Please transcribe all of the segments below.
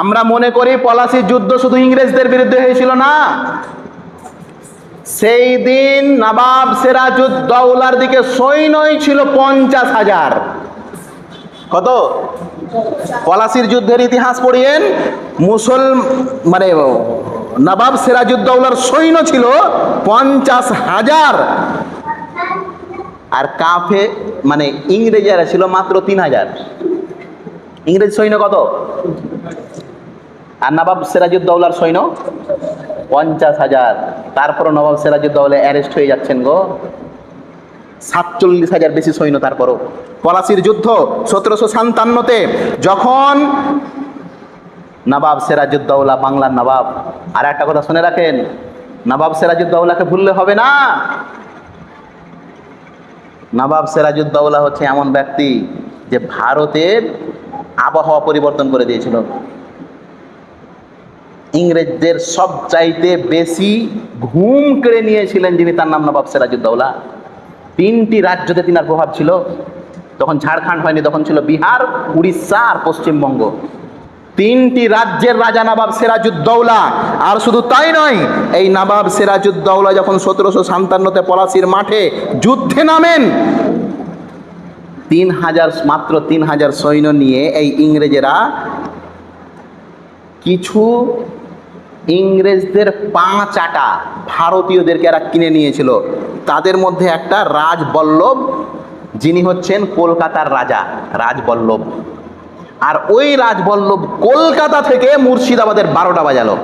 আমরা মনে করি পলাশির যুদ্ধ শুধু ইংরেজদের বিরুদ্ধে হয়েছিল না। সেই দিন নবাব সিরাজউদ্দৌলার দিকে সৈন্যই ছিল পঞ্চাশ হাজার। কত? পলাশির যুদ্ধের ইতিহাস পড়িয়েন মুসল মানে নবাব সিরাজউদ্দৌলার সৈন্য ছিল পঞ্চাশ হাজার। আর কাফে মানে ইংরেজেরা ছিল মাত্র তিন হাজার। ইংরেজ সৈন্য কত? আর নবাব সিরাজউদ্দৌলার সৈন্য? পঞ্চাশ হাজার। তারপর নবাব সিরাজউদ্দৌলা অ্যারেস্ট হয়ে যাচ্ছেন গো। সাতচল্লিশ হাজার বেশি সৈন্য তারপরও। পলাশির যুদ্ধ সতেরোশো সাতান্নতে যখন নবাব সিরাজউদ্দৌলা, বাংলার নবাব। আর একটা কথা শুনে রাখেন, নবাব সিরাজউদ্দৌলাকে ভুললে হবে না। নবাব সিরাজউদ্দৌলা হচ্ছে এমন ব্যক্তি যে ভারতের আবহাওয়া পরিবর্তন করে দিয়েছিল। ইংরেজদের সব চাইতে বেশি ঘুম কেড়ে নিয়েছিলেন যিনি তার নাম নবাব সিরাজউদ্দৌলা। তিনটি রাজ্যতে তিনার প্রভাব ছিল। তখন ঝাড়খণ্ড হয়নি, তখন ছিল বিহার, উড়িষ্যা আর পশ্চিমবঙ্গ। তিনটি রাজ্যের রাজা নবাব সিরাজউদ্দৌলা। আর শুধু তাই নয়, এই নবাব সিরাজউদ্দৌলা যখন সতেরোশো সাতান্নতে পলাশির মাঠে যুদ্ধে নামেন, তিন হাজার, মাত্র তিন হাজার সৈন্য নিয়ে এই ইংরেজেরা কিছু ইংরেজদের পাঁচ আটা ভারতীয়দেরকে এরা কিনে নিয়েছিল। তাদের মধ্যে একটা রাজবল্লভ, যিনি হচ্ছেন কলকাতার রাজা, রাজবল্লভ। আর ওই রাজবল্লভ কলকাতা থেকে মুর্শিদাবাদের বারোটা বাজালো।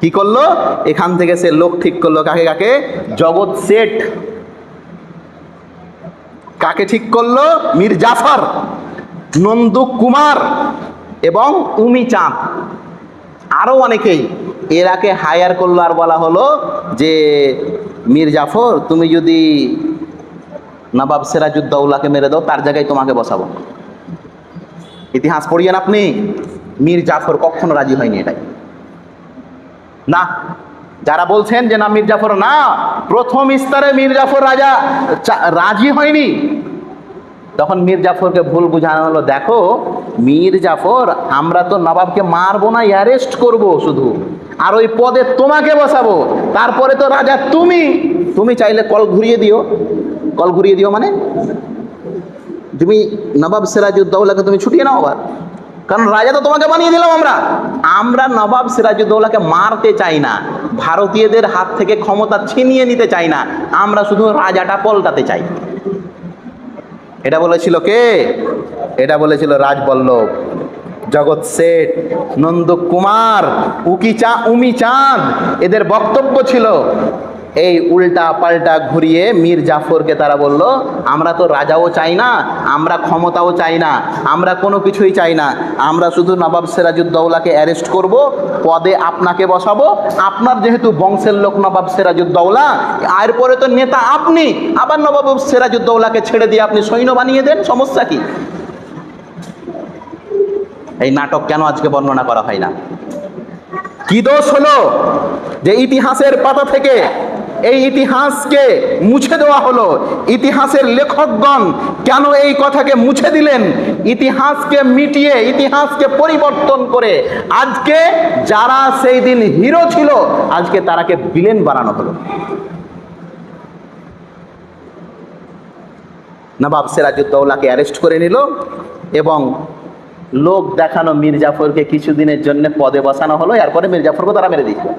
কি করল? এখান থেকে সে লোক ঠিক করল কাকে কাকে? জগৎ শেঠ। কাকে ঠিক করল? মীর জাফর নন্দু কুমার এবং উমি চাঁদ আরও অনেকেই এরাকে হায়ার করল আর বলা হলো যে, মীর জাফর, তুমি যদি নবাব সিরাজউদ্দৌলাকে মেরে দাও, তার জায়গায় তোমাকে বসাবো। ইতিহাস পড়িয়েন আপনি, মীর জাফর কখনো রাজি হয়নি এটাই। না, যারা বলছেন যে না, মীর জাফর না, প্রথম স্তরে মীর জাফর রাজা রাজি হয়নি তখন মীর জাফরকে ভুল বুঝানো হলো, দেখো, মীর জাফর, আমরা তো নবাবকে মারবো না অ্যারেস্ট করব শুধু। আর ওই পদে তোমাকে বসাবো, তারপরে তো রাজা তুমি। তুমি চাইলে কল ঘুরিয়ে দিও। কল ঘুরিয়ে দিও মানে? তুমি নবাব সিরাজউদ্দৌলাকে তুমি ছুটিয়ে নাও আবার। কারণ রাজা তো তোমাকে বানিয়ে দিলাম আমরা। আমরা নবাব সিরাজউদ্দৌলাকে মারতে চাই না। ভারতীয়দের হাত থেকে ক্ষমতা ছিনিয়ে নিতে চাই না। আমরা শুধু রাজাটা পল্টাতে চাই। এটা বলেছিল কে? এটা বলেছিল রাজবল্লভ। জগৎ শেঠ, নন্দকুমার, উকি চা, উমি চাঁদ। এদের বক্তব্য ছিল এই উল্টা পাল্টা ঘুরিয়ে মীর জাফরকে তারা বলল, আমরা তো রাজাও চাই না, আমরা ক্ষমতাও চাই না, আমরা কোনো কিছুই চাই না, আমরা শুধু নবাব সিরাজউদ্দৌলাকে অ্যারেস্ট করব, পদে আপনাকে বসাবো, আপনার যেহেতু বংশের লোক নবাব সিরাজউদ্দৌলা, এরপরে তো নেতা আপনি, আবার নবাব সিরাজউদ্দৌলাকে ছেড়ে দিয়ে আপনি সৈন্য বানিয়ে দেন, সমস্যা কি? এই নাটক কেন আজকে বর্ণনা করা হয় না? কি দোষ হলো যে ইতিহাসের পাতা থেকে এই ইতিহাসকে মুছে দেওয়া হলো। ইতিহাসের লেখকগণ কেন এই কথাকে মুছে দিলেন? ইতিহাসকে মিটিয়ে, ইতিহাসকে পরিবর্তন করে আজকে যারা সেই দিন হিরো ছিল, আজকে তারাকে বিলেন বানানো হলো। নবাব সিরাজউদ্দৌলাকে অ্যারেস্ট করে নিল এবং লোক দেখানো মীর জাফরকে কিছুদিনের জন্য পদে বসানো হলো। এরপরে মীর জাফরকে তারা মেরে দিয়েছিল।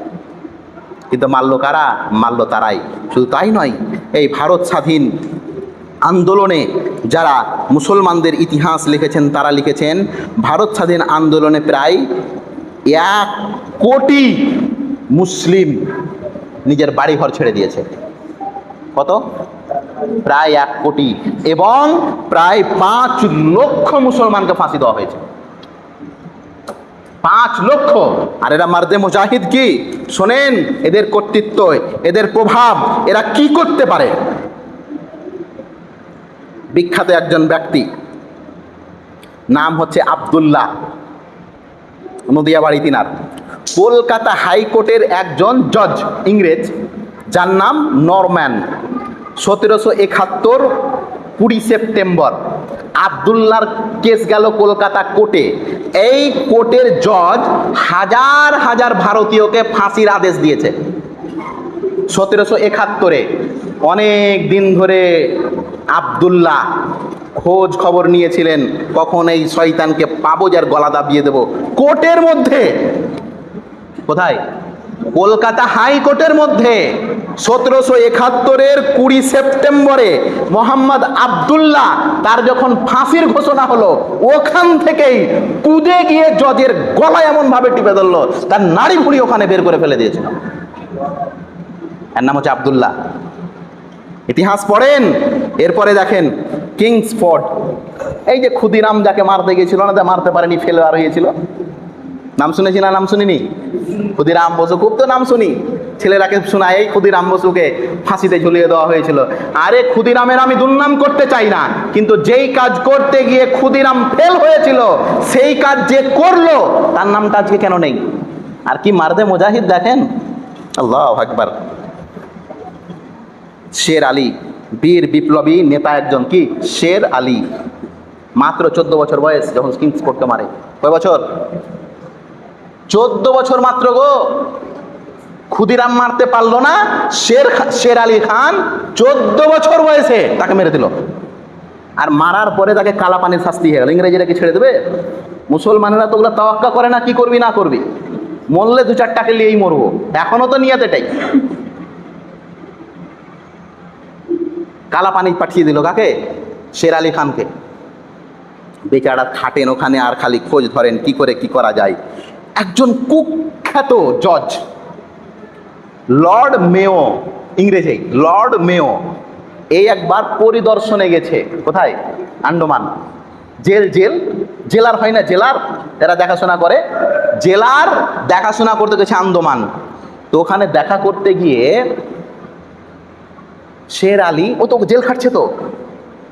কিন্তু মারলো কারা? মারলো তারাই। শুধু তাই নয়, এই ভারত স্বাধীন আন্দোলনে যারা মুসলমানদের ইতিহাস লিখেছেন, তারা লিখেছেন, ভারত স্বাধীন আন্দোলনে প্রায় এক কোটি মুসলিম নিজের বাড়িঘর ছেড়ে দিয়েছে। কত? প্রায় এক কোটি। এবং প্রায় পাঁচ লক্ষ মুসলমানকে ফাঁসি দেওয়া হয়েছে। পাঁচ লক্ষ। আর এরা মার্দে মুজাহিদ কি? শোনেন, এদের কর্তৃত্ব, এদের প্রভাব, এরা কি করতে পারে? বিখ্যাত একজন ব্যক্তি, নাম হচ্ছে আব্দুল্লাহ নদিয়া বাড়ি তিনার। কলকাতা হাইকোর্টের একজন জজ, ইংরেজ, যার নাম নরম্যান। সতেরোশো একাত্তর কুড়ি সেপ্টেম্বর। আবদুল্লার কেস গেল কলকাতা কোর্টে। এই কোর্টের জজ হাজার হাজার ভারতীয়কে ফাঁসির আদেশ দিয়েছে। সতেরোশো একাত্তরে, অনেক দিন ধরে আবদুল্লাহ খোঁজ খবর নিয়েছিলেন, কখন এই শয়তানকে পাবো যার গলা দাবিয়ে দেব। কোর্টের মধ্যে, কোথায়? কলকাতা হাইকোর্টের মধ্যে। সতেরোশো একাত্তরের কুড়ি সেপ্টেম্বরে মোহাম্মদ আবদুল্লাহ তার যখন ফাঁসির ঘোষণা হলো, ওখান থেকেই কুদে গিয়ে জজের গলা এমন ভাবে টিপে ধরলো, তার নাড়ি ভুড়ি ওখানে বের করে ফেলে দিয়েছিল। এর নাম হচ্ছে আবদুল্লাহ। ইতিহাস পড়েন, এরপরে দেখেন কিংস ফোর্ট। এই যে ক্ষুদিরাম যাকে মারতে গিয়েছিল না, তা মারতে পারেনি ফেলোয়ার হয়েছিল। নাম শুনেছি না, নাম শুনিনি? ক্ষুদিরাম বসু, খুব তো নাম শুনি। ছেলেরাকে শোনায় এই ক্ষুদিরাম বসুকে ফাঁসিতে ঝুলিয়ে দেওয়া হয়েছিল। আরে ক্ষুদিরামের আমি দুর্নাম করতে চাই না, কিন্তু যেই কাজ করতে গিয়ে ক্ষুদিরাম ফেল হয়েছিল, সেই কাজ যে করল, তার নামটা আজকে কেন নেই? আর কি মারদে মুজাহিদ দেখেন? আল্লাহ আকবার। শের আলী, বীর বিপ্লবী নেতা একজন কি? শের আলী। মাত্র চোদ্দ বছর বয়স, যখন কিংস কোর্টকে মারে। কয় বছর? চোদ্দ বছর মাত্র গো! ক্ষুদিরাম মারতে পারল না, শের শের আলী খান চোদ্দ বছর বয়সে তাকে মেরে দিল। আর মারার পরে তাকে কালা পানির শাস্তি হয়ে গেল। ইংরেজিরা কি ছেড়ে দেবে? মুসলমানেরা তো ওগুলো তাওয়াক্কা করে না, কি করবি, না করবি। মরলে দু চারটাকে নিয়েই মরবো। এখনও তো নিয়ত এটাই। কালা পানি পাঠিয়ে দিল কাকে? শের আলী খানকে। বেচারা খাটেন ওখানে, আর খালি খোঁজ ধরেন কি করে, কি করা যায়। একজন কুখ্যাত জজ লর্ড মেও ইংরেজি লর্ড মেও এই একবার পরিদর্শনে গেছে। কোথায়? আন্ডমান। Jail jail. জেলার হয় না, জেলার। এরা দেখাশোনা করে। জেলার দেখাশোনা করতে গেছে আন্দামান তো ওখানে দেখা করতে গিয়ে শের আলী, ও তো জেল খাটছে তো।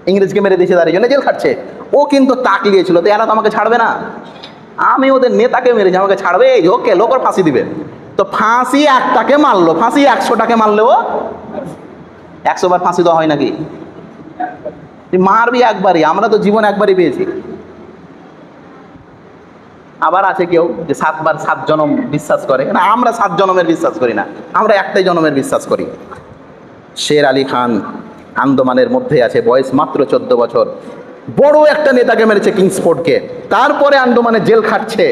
ইংরেজকে মেরে দিয়েছে তার জন্য জেল খাটছে। ও কিন্তু তাক লিয়েছিল, তো এরা তো আমাকে ছাড়বে না। আমি ওদের নেতাকে মেরেছি, আমাকে ছাড়বে, এই ওকে, লোকর ফাঁসি দিবে। তো ফাঁসি একটাকে মারলো। ফাঁসি একশোটাকে মারলে ও? একশো বার ফাঁসি দেওয়া হয় নাকি? মারবি একবারই, আমরা তো জীবন একবারই পেয়েছি। আবার আছে কেউ যে সাতবার সাত জনম বিশ্বাস করে? না, আমরা সাত জনমের বিশ্বাস করি না, আমরা একটাই জনমের বিশ্বাস করি। শের আলী খান আন্দামানের মধ্যে আছে, বয়স মাত্র চোদ্দ বছর। বড় একটা নেতাকে মেরেছে কিংসফোর্ডকে তারপরে আন্দামানে জেল খাটছে।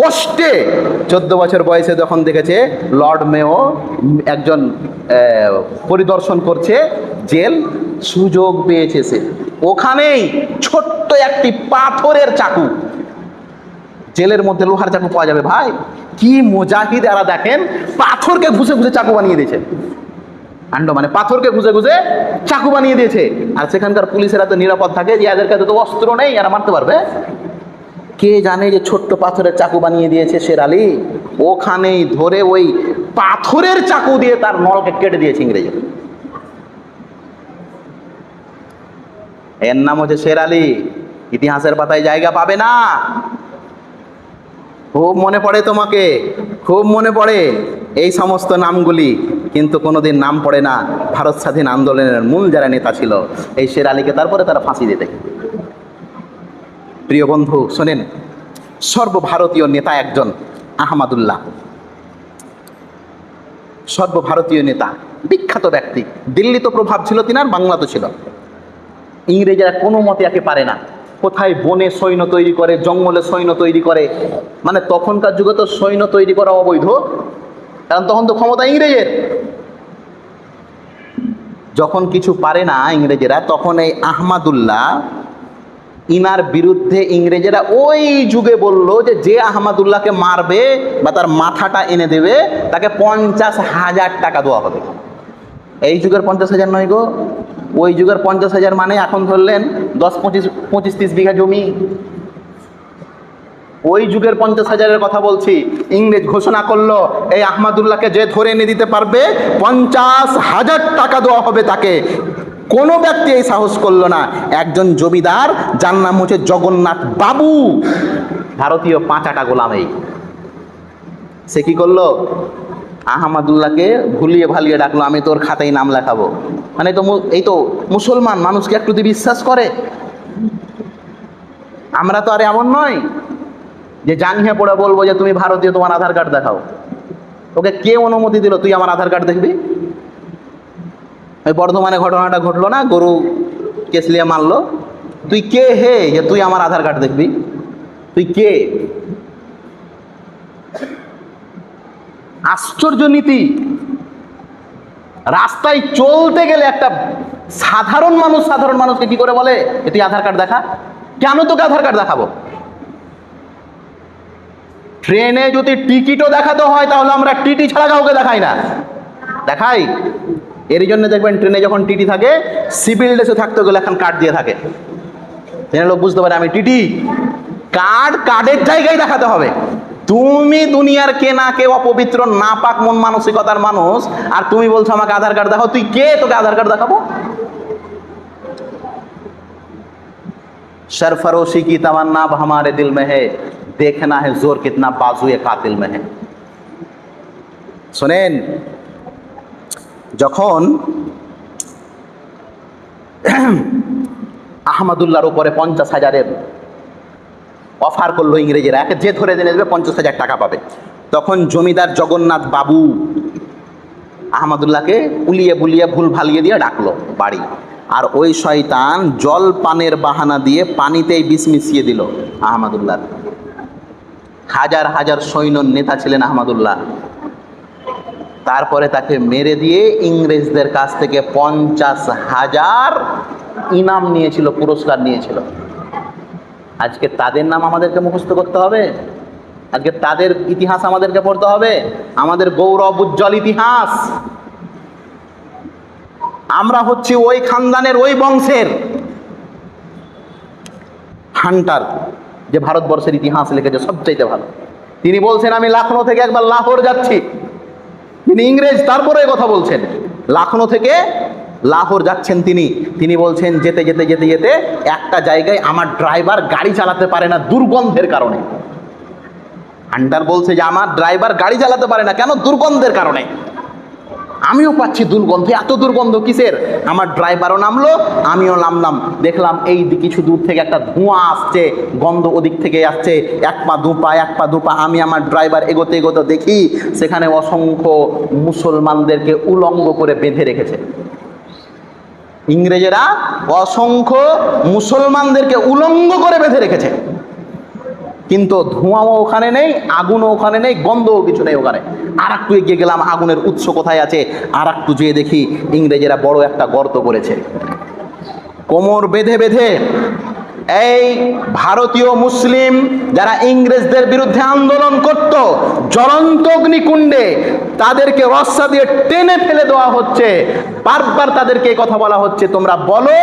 কষ্টে চোদ্দ বছর বয়সে যখন দেখেছে লর্ড মেও একজন পরিদর্শন করছে, জেল সুযোগ পেয়েছে সে। ওখানেই ছোট্ট একটি পাথরের চাকু। জেলের মধ্যে লোহার চাকু পাওয়া যাবে ভাই। কি মোজাহিদ এরা দেখেন? পাথরকে ঘুষে ঘুষে চাকু বানিয়ে দিয়েছে। আন্ড মানে পাথরকে ঘুষে ঘুষে চাকু বানিয়ে দিয়েছে। আর সেখানকার পুলিশেরা তো নিরাপদ থাকে যে এদের কাছে তো অস্ত্র নেই, এরা মারতে পারবে। কে জানে যে ছোট্ট পাথরের চাকু বানিয়ে দিয়েছে শের আলী? ওখানেই ধরে ওই পাথরের চাকু দিয়ে তার নলকে কেটে দিয়েছে ইংরেজি এর নাম হচ্ছে শের আলী। ইতিহাসের পাতায় জায়গা পাবে না। খুব মনে পড়ে তোমাকে, খুব মনে পড়ে এই সমস্ত নামগুলি। কিন্তু কোনোদিন নাম পড়ে না, ভারত স্বাধীন আন্দোলনের মূল যারা নেতা ছিল, এই শের আলীকে তারপরে তারা ফাঁসি দিতে প্রিয় বন্ধু, শোনেন, সর্বভারতীয় নেতা একজন আহমাদুল্লাহ। সর্বভারতীয় নেতা, বিখ্যাত ব্যক্তি। দিল্লি তো প্রভাব ছিল তিনার, বাংলা তো ছিল। ইংরেজরা কোনো মতে একে পারে না। কোথায় বনে সৈন্য তৈরি করে, জঙ্গলে সৈন্য তৈরি করে মানে তখনকার যুগে তো সৈন্য তৈরি করা অবৈধ। কারণ তখন তো ক্ষমতা ইংরেজের। যখন কিছু পারে না ইংরেজেরা, তখন এই আহমাদুল্লাহ ইনার বিরুদ্ধে ইংরেজেরা ওই যুগে বলল যে যে আহমাদুল্লাহকে মারবে বা তার মাথাটা এনে দেবে, তাকে পঞ্চাশ হাজার টাকা দেওয়া হবে। এই যুগের পঞ্চাশ হাজার নয় গো। ওই যুগের পঞ্চাশ হাজার মানে এখন ধরলেন দশ পঁচিশ পঁচিশ, তিরিশ বিঘা জমি। ওই যুগের পঞ্চাশ হাজারের কথা বলছি। ইংরেজ ঘোষণা করল, এই আহমাদুল্লাহকে যে ধরে এনে দিতে পারবে, পঞ্চাশ হাজার টাকা দেওয়া হবে তাকে। কোনো ব্যক্তি এই সাহস করল না। একজন জমিদার, যার নাম হচ্ছে জগন্নাথ বাবু। ভারতীয় পাঁচাটা গোলাম। এই সে কি করল? আহমাদুল্লাহকে ভুলিয়ে ভালিয়ে ডাকলো, আমি তোর খাতায় নাম লেখাবো। মানে তো এই তো মুসলমান, মানুষকে একটু বিশ্বাস করে। আমরা তো আর এমন নয় যে জাঙ্গিয়ে পড়ে বলব যে তুমি ভারতীয়, তোমার আধার কার্ড দেখাও। তোকে কে অনুমতি দিল? তুই আমার আধার কার্ড দেখবি? ওই বর্ধমানে ঘটনাটা ঘটলো না? গরু কেসলিয়ে মারলো। তুই কে হে যে তুই আমার আধার কার্ড দেখবি? তুই কে? আশ্চর্য নীতি। রাস্তায় চলতে গেলে একটা সাধারণ মানুষ, সাধারণ মানুষকে কি করে বলে? তুই আধার কার্ড দেখা। কেন তোকে আধার কার্ড দেখাবো? ট্রেনে যদি টিকিটও দেখাতে হয়, তাহলে আমরা টিটি ছাড়া কাউকে দেখাই না। দেখাই? এর জন্য দেখবেন ট্রেনে যখন টিটি থাকে, সিভিল ড্রেসে থাকতে গেলে এখন কার্ড দিয়ে থাকে। ট্রেনের লোক বুঝতে পারে, আমি টিটি। কার্ড, কার্ডের জায়গায় দেখাতে হবে। তুমি দুনিয়ার কে না কে অপবিত্র না পাক মন মানসিকতার মানুষ, আর তুমি বলছো আমাকে আধার কার্ড দেখাও, তুই কে? তোকে আধার কার্ড দেখাবো? সরফরোশি কি তামান্না হামারে দিল মেহে देखना है जोर कितना बाजू ये कातिल में है শোনেন যখন আহমদুল্লাহর উপরে পঞ্চাশ হাজারের অফার করলো ইংরেজেরা একে যে ধরে জেনে দেবে পঞ্চাশ হাজার টাকা পাবে তখন জমিদার জগন্নাথ বাবু আহমদুল্লাহকে উলিয়ে বুলিয়ে ভুল ভালিয়ে দিয়ে ডাকলো বাড়ি আর ওই শয়তান জল পানের বাহানা দিয়ে পানিতেই বিষ মিশিয়ে দিল আহমদুল্লাহ হাজার হাজার সৈন্য নেতা ছিলেন আহমদুল্লাহ। তারপরে তাকে মেরে দিয়ে ইংরেজদের কাছ থেকে পঞ্চাশ হাজার ইনাম নিয়েছিল, পুরস্কার নিয়েছিল। আজকে তাদের নাম আমাদেরকে মুখস্থ করতে হবে। আজকে তাদের ইতিহাস আমাদেরকে পড়তে হবে। আমাদের গৌরব উজ্জ্বল ইতিহাস। আমরা হচ্ছি ওই খানদানের ওই বংশের। হান্টার। যে ভারতবর্ষের ইতিহাস লিখেছে সবচাইতে ভালো। তিনি বলছেন, আমি লাখনৌ থেকে একবার লাহোর যাচ্ছি। তিনি ইংরেজ, তারপরে কথা বলছেন। লাখনৌ থেকে লাহোর যাচ্ছেন তিনি। তিনি বলছেন, যেতে যেতে যেতে যেতে একটা জায়গায় আমার ড্রাইভার গাড়ি চালাতে পারে না দুর্গন্ধের কারণে। হান্টার বলছে যে, আমার ড্রাইভার গাড়ি চালাতে পারে না কেন দুর্গন্ধের কারণে? আমিও পাচ্ছি দুর্গন্ধ। এত দুর্গন্ধ কিসের? আমার ড্রাইভারও নামলো, আমিও নামলাম। দেখলাম এই কিছু দূর থেকে একটা ধোঁয়া আসছে, গন্ধ ওদিক থেকে আসছে। এক পা দু পা, এক পা দু পা। আমি আমার ড্রাইভার এগোতে এগোতে দেখি, সেখানে অসংখ্য মুসলমানদেরকে উলঙ্গ করে বেঁধে রেখেছে। ইংরেজেরা অসংখ্য মুসলমানদেরকে উলঙ্গ করে বেঁধে রেখেছে। কিন্তু ধোঁয়াও ওখানে নেই, আগুনও ওখানে নেই, গন্ধও কিছু নেই ওখানে। আর একটু এগিয়ে গেলাম, আগুনের উৎস কোথায় আছে আর একটু যেয়ে দেখি ইংরেজেরা বড় একটা গর্ত করেছে। কোমর বেঁধে বেঁধে এই ভারতীয় মুসলিম যারা ইংরেজদের বিরুদ্ধে আন্দোলন করত, জ্বলন্ত অগ্নিকুণ্ডে তাদেরকে রস্সা দিয়ে টেনে ফেলে দেওয়া হচ্ছে। বারবার তাদেরকে কথা বলা হচ্ছে, তোমরা বলো,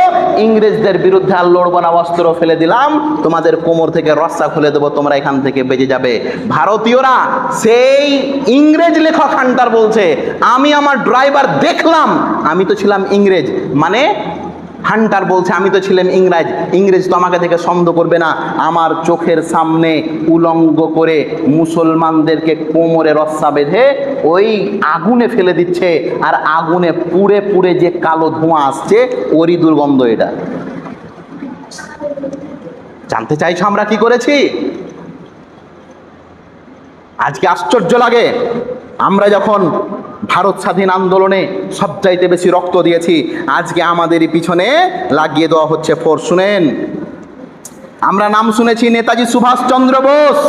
ইংরেজদের বিরুদ্ধে আর লড়বো না, অস্ত্র ফেলে দিলাম, তোমাদের কোমর থেকে রস্সা খুলে দেবো, তোমরা এখান থেকে বেজে যাবে। ভারতীয়রা সেই ইংরেজ লেখক হান্টার বলছে, আমি আমার ড্রাইভার দেখলাম, আমি তো ছিলাম ইংরেজ। মানে হান্টার বলছে, আমি তো ছিলাম ইংরাজ, ইংরেজ তো আমাকে দেখে সন্দেহ করবে না। আমার চোখের সামনে উলঙ্গ করে মুসলমানদেরকে কোমরে রস্সা বেঁধে ওই আগুনে ফেলে দিচ্ছে, আর আগুনে পুড়ে পুড়ে যে কালো ধোঁয়া আসছে, ওরই দুর্গন্ধ এটা। জানতে চাইছো আমরা কি করেছি? আজকে আশ্চর্য লাগে। আমরা যখন ভারত স্বাধীন আন্দোলনে সবচাইতে বেশি রক্ত দিয়েছি। আজকে আমাদেরই পিছনে লাগিয়ে দেওয়া হচ্ছে ফোর, শুনেন। আমরা নাম শুনেছি নেতাজি সুভাষচন্দ্র বোস।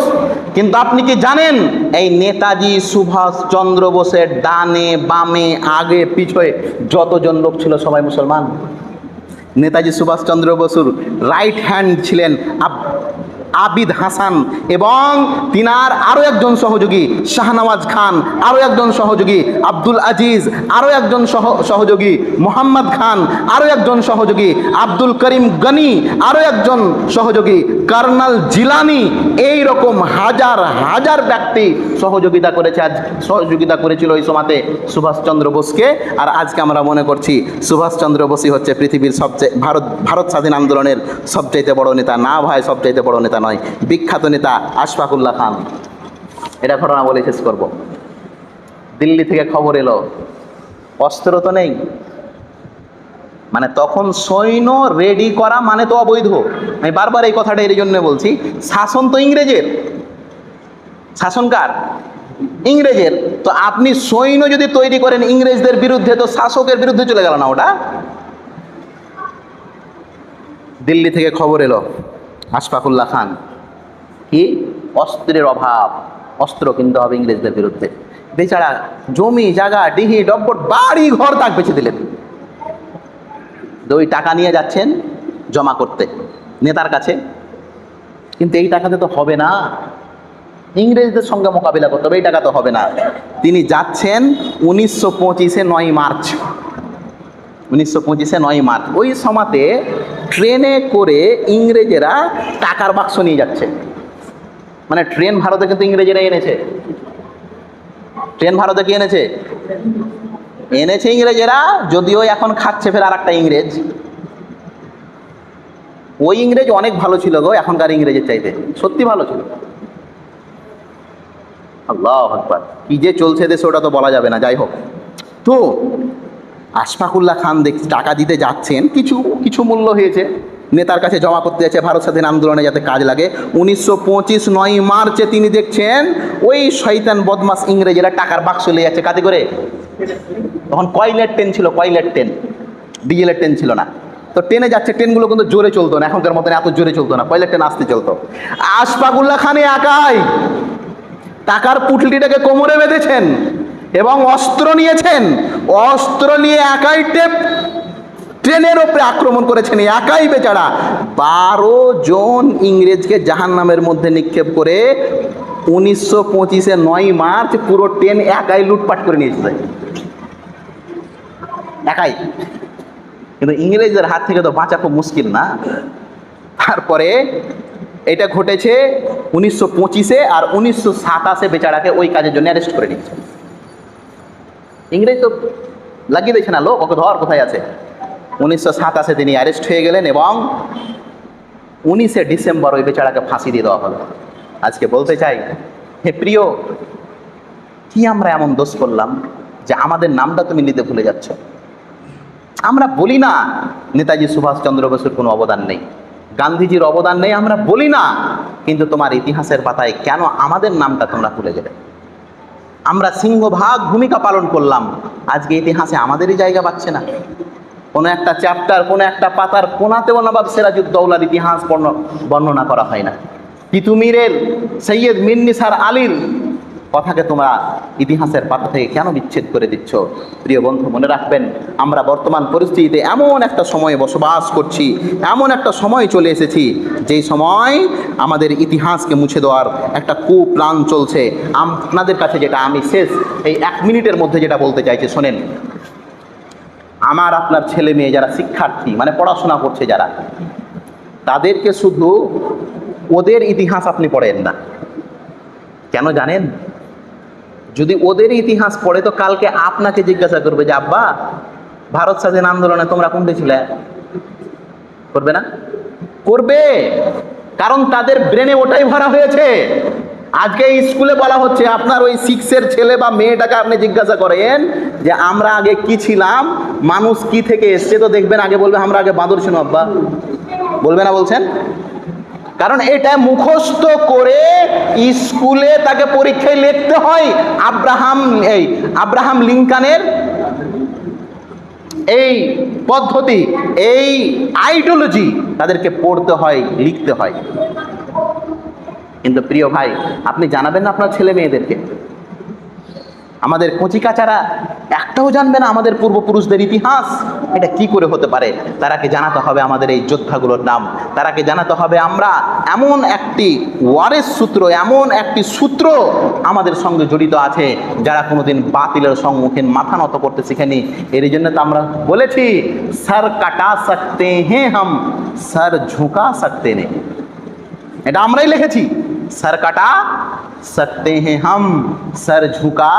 কিন্তু আপনি কি জানেন, এই নেতাজি সুভাষচন্দ্র বোসের ডানে, বামে, আগে পিছয়ে যতজন লোক ছিল সবাই মুসলমান? নেতাজি সুভাষচন্দ্র বসুর রাইট হ্যান্ড ছিলেন আবিদ হাসান এবং তিনার আরও একজন সহযোগী শাহনওয়াজ খান আরও একজন সহযোগী আব্দুল আজিজ আরও একজন সহ, সহযোগী মোহাম্মদ খান আরও একজন সহযোগী আব্দুল করিম গনি আরও একজন সহযোগী কর্নাল জিলানি। এই রকম হাজার হাজার ব্যক্তি সহযোগিতা করেছে, আজ সহযোগিতা করেছিল ওই সময়তে সুভাষচন্দ্র বোসকে। আর আজকে আমরা মনে করছি সুভাষচন্দ্র বোসই হচ্ছে পৃথিবীর সবচেয়ে, ভারত ভারত স্বাধীন আন্দোলনের সবচাইতে বড় নেতা। না ভাই, সবচাইতে বড় নেতা নয়। বিখ্যাত নেতা আশফাকুল্লাহ খান। এটা ঘটনা বলে শেষ করব। দিল্লি থেকে খবর এলো। অস্ত্র তো নেই। মানে তখন সৈন্য রেডি করা মানে তো অবৈধ। আমি বারবার এই কথাটা এই জন্য বলছি। শাসন তো ইংরেজের। শাসনকার ইংরেজের। তো আপনি সৈন্য যদি তৈরি করেন ইংরেজদের বিরুদ্ধে, তো শাসকের বিরুদ্ধে চলে গেল না ওটা? দিল্লি থেকে খবর এলো। আশফাকুল্লাহ খান। কি? অস্ত্রের অভাব। অস্ত্র কিনতে হবে ইংরেজদের বিরুদ্ধে। বেচারা জমি, জায়গা, ডিহি ডব্বর বাড়ি, ঘর তাক বেছে দিলেন। ওই টাকা নিয়ে যাচ্ছেন জমা করতে, নেতার কাছে। কিন্তু এই টাকাতে তো হবে না। ইংরেজদের সঙ্গে মোকাবিলা করতে হবে, এই টাকা তো হবে না। তিনি যাচ্ছেন উনিশশো পঁচিশে নয় মার্চ। উনিশশো পঁচিশে নয় মার্চ। ওই সময়তে ট্রেনে করে ইংরেজেরা টাকার বাক্স নিয়ে যাচ্ছে। মানে ট্রেন ভারতে কিন্তু ইংরেজেরা এনেছে। ট্রেন ভারতে কি এনেছে? এনেছে ইংরেজেরা, যদিও এখন খাচ্ছে ফের আর একটা ইংরেজ। ওই ইংরেজ অনেক ভালো ছিল গো এখনকার ইংরেজের চাইতে। সত্যি ভালো ছিল। আল্লাহ কি যে চলছে দেশে ওটা তো বলা যাবে না, যাই হোক। তো আশফাকুল্লাহ খান দেখ, টাকা দিতে যাচ্ছেন, কিছু কিছু মূল্য হয়েছে। নেতার কাছে জমা করতে যাচ্ছে, ভারত স্বাধীন আন্দোলনে যাতে কাজ লাগে। উনিশশো পঁচিশ নয় মার্চে তিনি দেখছেন, ওই শয়তান বদমাস ইংরেজেরা টাকার বাক্স নিয়ে যাচ্ছে কাতে করে। তখন কয়লের ট্রেন ছিল, কয়লের ট্রেন। ডিজেলের ট্রেন ছিল না। তো ট্রেনে যাচ্ছে, ট্রেনগুলো কিন্তু জোরে চলতো না, এখনকার মতন এত জোরে চলতো না, কয়লের ট্রেন আসতে চলতো। আশফাকুল্লাহ খানে একাই। টাকার পুটলিটাকে কোমরে বেঁধেছেন। এবং অস্ত্র নিয়েছেন। অস্ত্র নিয়ে একাই টেপ ট্রেনের ওপরে আক্রমণ করেছেন একাই বেচারা। বারো জন ইংরেজকে জাহান নামের মধ্যে নিক্ষেপ করে উনিশশো পঁচিশে নয় মার্চ পুরো ট্রেন একাই লুটপাট করে নিয়েছে একাই। কিন্তু ইংরেজদের হাত থেকে তো বাঁচা খুব মুশকিল না। তারপরে এটা ঘটেছে উনিশশো পঁচিশে আর উনিশশো সাতাশে বেচারাকে ওই কাজের জন্য অ্যারেস্ট করে নিয়েছে। ইংরেজ তো লাগিয়ে দিয়েছে না লোক, ওকে ধর কোথায় আছে? উনিশশো সাতাশে তিনি অ্যারেস্ট হয়ে গেলেন এবং উনিশে ডিসেম্বর ওই বেচারাকে ফাঁসি দিয়ে দেওয়া হলো। আজকে বলতে চাই, হে প্রিয়, কি আমরা এমন দোষ করলাম যে আমাদের নামটা তুমি নিতে ভুলে যাচ্ছ? আমরা বলি না, নেতাজি সুভাষচন্দ্র বসুর কোনো অবদান নেই। গান্ধীজির অবদান নেই, আমরা বলি না, কিন্তু তোমার ইতিহাসের পাতায় কেন আমাদের নামটা তোমরা ভুলে গেলে? আমরা সিংহভাগ ভূমিকা পালন করলাম। আজকে ইতিহাসে আমাদেরই জায়গা পাচ্ছে না। কোনো একটা চ্যাপ্টার কোনো একটা পাতার কোনাতেও নবাব সিরাজউদ্দৌলার ইতিহাস বর্ণ- বর্ণনা করা হয় না। তিতুমিরের সৈয়দ মিন্নিসার আলীর কথাকে তোমরা ইতিহাসের পাতা থেকে কেন বিচ্ছেদ করে দিচ্ছ? প্রিয় বন্ধু, মনে রাখবেন, আমরা বর্তমান পরিস্থিতিতে এমন একটা সময়ে বসবাস করছি, এমন একটা সময় চলে এসেছি, যেই সময় আমাদের ইতিহাসকে মুছে দেওয়ার একটা কুপ্লান চলছে। আপনাদের কাছে যেটা আমি শেষ, এই এক মিনিটের মধ্যে যেটা বলতে চাইছি, শোনেন। আমার আপনার ছেলে মেয়ে যারা শিক্ষার্থী মানে পড়াশোনা করছে যারা, তাদেরকে শুধু ওদের ইতিহাস আপনি পড়েন না। কেন জানেন? যদি ওদের ইতিহাস পড়ে, তো কালকে আপনাকে জিজ্ঞাসা করবে যে, আব্বা, ভারত স্বাধীন আন্দোলনে তোমরা কোনটা ছিলে? করবে না? করবে। কারণ তাদের ব্রেনে ওটাই ভরা হয়েছে। আজকে স্কুলে বলা হচ্ছে, আপনার ওই সিক্সের ছেলে বা মেয়েটাকে আপনি জিজ্ঞাসা করেন যে, আমরা আগে কি ছিলাম? মানুষ কি থেকে এসছে? তো দেখবেন, আগে বলবে, আমরা আগে বাঁদর ছিল আব্বা। বলবে না বলছেন? কারণ এটা মুখস্থ করে স্কুলে তাকে পরীক্ষায় লিখতে হয় আব্রাহাম, এই আব্রাহাম লিঙ্কানের এই পদ্ধতি, এই আইডিওলজি তাদেরকে পড়তে হয়, লিখতে হয়। কিন্তু প্রিয় ভাই, আপনি জানাবেন না আপনার ছেলে মেয়েদেরকে? আমাদের কচিকাচারা একটাও জানবে না আমাদের পূর্বপুরুষদের ইতিহাস। এটা কি করে হতে পারে? তারাকে জানাতে হবে আমাদের এই যোদ্ধাগুলোর নাম। তারাকে জানাতে হবে আমরা এমন একটি ওয়ারেস সূত্র, এমন একটি সূত্র আমাদের সঙ্গে জড়িত আছে, যারা কোনোদিন বাতিলের সম্মুখীন মাথা নত করতে শিখেনি। এর জন্য তো আমরা বলেছি, স্যার কাটা সকতে হ্যাঁ হাম, স্যার ঝুঁকা সকতে নেই। এটা আমরাই লিখেছি সর কাটা সকতে হ্যাঁ হাম সর ঝুঁকা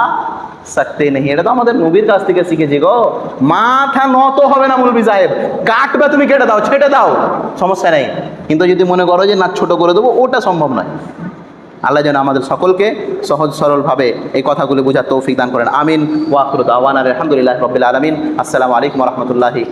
সকতে নেই এটা তো আমাদের নবীর কাছ থেকে শিখেছি গো। মাথা নত হবে না মুলবি সাহেব। কাটবে তুমি কেটে দাও ছেটে দাও। সমস্যা নেই। কিন্তু যদি মনে করো যে, না, ছোট করে দেবো, ওটা সম্ভব নয়। আল্লাহ যেন আমাদের সকলকে সহজ সরলভাবে এই কথাগুলি বোঝার তৌফিক দান করেন। আমিন। ওয়াকুর আওয়ান আলহামদুলিল্লাহ রবিল আলমিন। আসসালামু আলাইকুম রহমতুল্লাহি